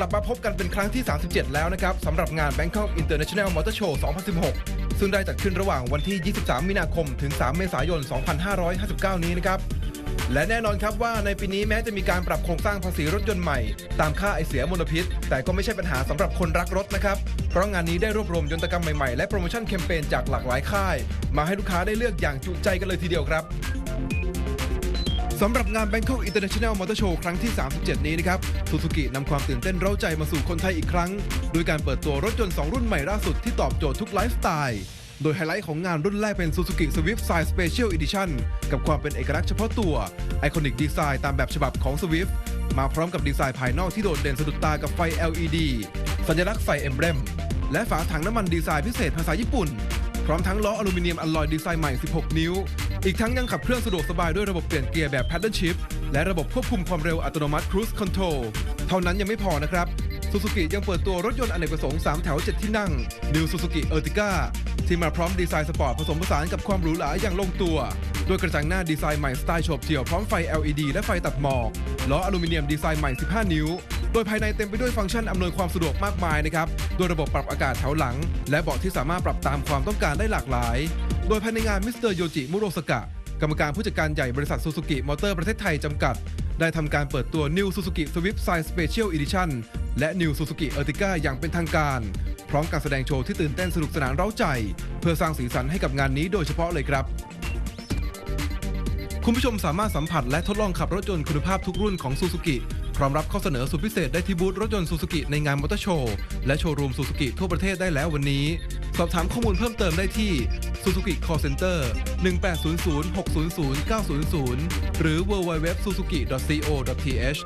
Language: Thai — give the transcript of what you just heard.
กลับมาพบกันเป็นครั้งที่ 37 แล้วนะครับสำหรับงาน Bangkok International Motor Show 2016 ซึ่งได้จัดขึ้นระหว่างวันที่ 23 มีนาคม ถึง 3 เมษายน 2559 นี้นะครับ และแน่นอนครับว่าในปีนี้แม้จะมีการปรับโครงสร้างภาษีรถยนต์ใหม่ ตามค่าไอเสียมลพิษ แต่ก็ไม่ใช่ปัญหาสำหรับคนรักรถนะครับ เพราะงานนี้ได้รวบรวมยนตกรรมใหม่ๆ และโปรโมชั่นแคมเปญจากหลากหลายค่าย มาให้ลูกค้าได้เลือกอย่างจุใจกันเลยทีเดียวครับ สำหรับงาน Bangkok International Motor Show ครั้งที่ 37 นี้นะครับซูซูกินำความตื่นเต้นเร้าใจมาสู่คนไทยอีกครั้ง โดยการเปิดตัวรถยนต์ 2 รุ่นใหม่ล่าสุดที่ตอบโจทย์ทุกไลฟ์สไตล์ โดยไฮไลท์ของงานรุ่นแรกเป็น Suzuki Swift Side Special Edition กับความเป็นเอกลักษณ์เฉพาะตัว ไอคอนิกดีไซน์ตามแบบฉบับของ Swift มาพร้อมกับดีไซน์ภายนอกที่โดดเด่นสะดุดตากับไฟ LED สัญลักษณ์ไฟเอมเบรมและฝาถังน้ำมันดีไซน์พิเศษภาษาญี่ปุ่น พร้อมทั้งล้ออลูมิเนียมอลลอยดีไซน์ใหม่ 16 นิ้ว อีกทั้งยังขับเคลื่อนสะดวกสบายด้วยระบบเปลี่ยนเกียร์แบบ Paddle Shift และระบบควบคุมความเร็วอัตโนมัติ Cruise Control เท่านั้นยังไม่พอนะครับซูซูกิยังเปิดตัวรถยนต์อเนกประสงค์3แถว 7 ที่นั่ง New Suzuki Ertiga ที่มาพร้อมดีไซน์สปอร์ตผสมผสานกับความหรูหราอย่างลงตัวด้วยกระจังหน้าดีไซน์ใหม่สไตล์โฉบเฉี่ยวพร้อมไฟ LED และไฟตัดหมอกล้ออลูมิเนียมดีไซน์ใหม่ 15 นิ้ว โดยภายในเต็มไปด้วยฟังก์ชันอำนวยความสะดวกมากมายนะครับ โดยระบบปรับอากาศแถวหลัง และเบาะที่สามารถปรับตามความต้องการได้หลากหลาย โดยภายในงานมิสเตอร์โยจิมุโรสกะ กรรมการผู้จัดการใหญ่บริษัทซูซูกิมอเตอร์ประเทศไทยจำกัด ได้ทำการเปิดตัว New Suzuki Swift Side Special Edition และ New Suzuki Ertiga อย่างเป็นทางการ พร้อมการแสดงโชว์ที่ตื่นเต้นสนุกสนานเร้าใจ เพื่อสร้างสีสันให้กับงานนี้โดยเฉพาะเลยครับ คุณผู้ชมสามารถสัมผัสและทดลองขับรถยนต์คุณภาพทุกรุ่นของซูซูกิพร้อมรับข้อเสนอสุดพิเศษได้ที่บูธรถยนต์ซูซูกิในงานมอเตอร์โชว์และโชว์รูมซูซูกิทั่วประเทศได้แล้ววันนี้ สอบถามข้อมูลเพิ่มเติมได้ที่ Suzuki Call Center 1800 600 900 หรือ www.suzuki.co.th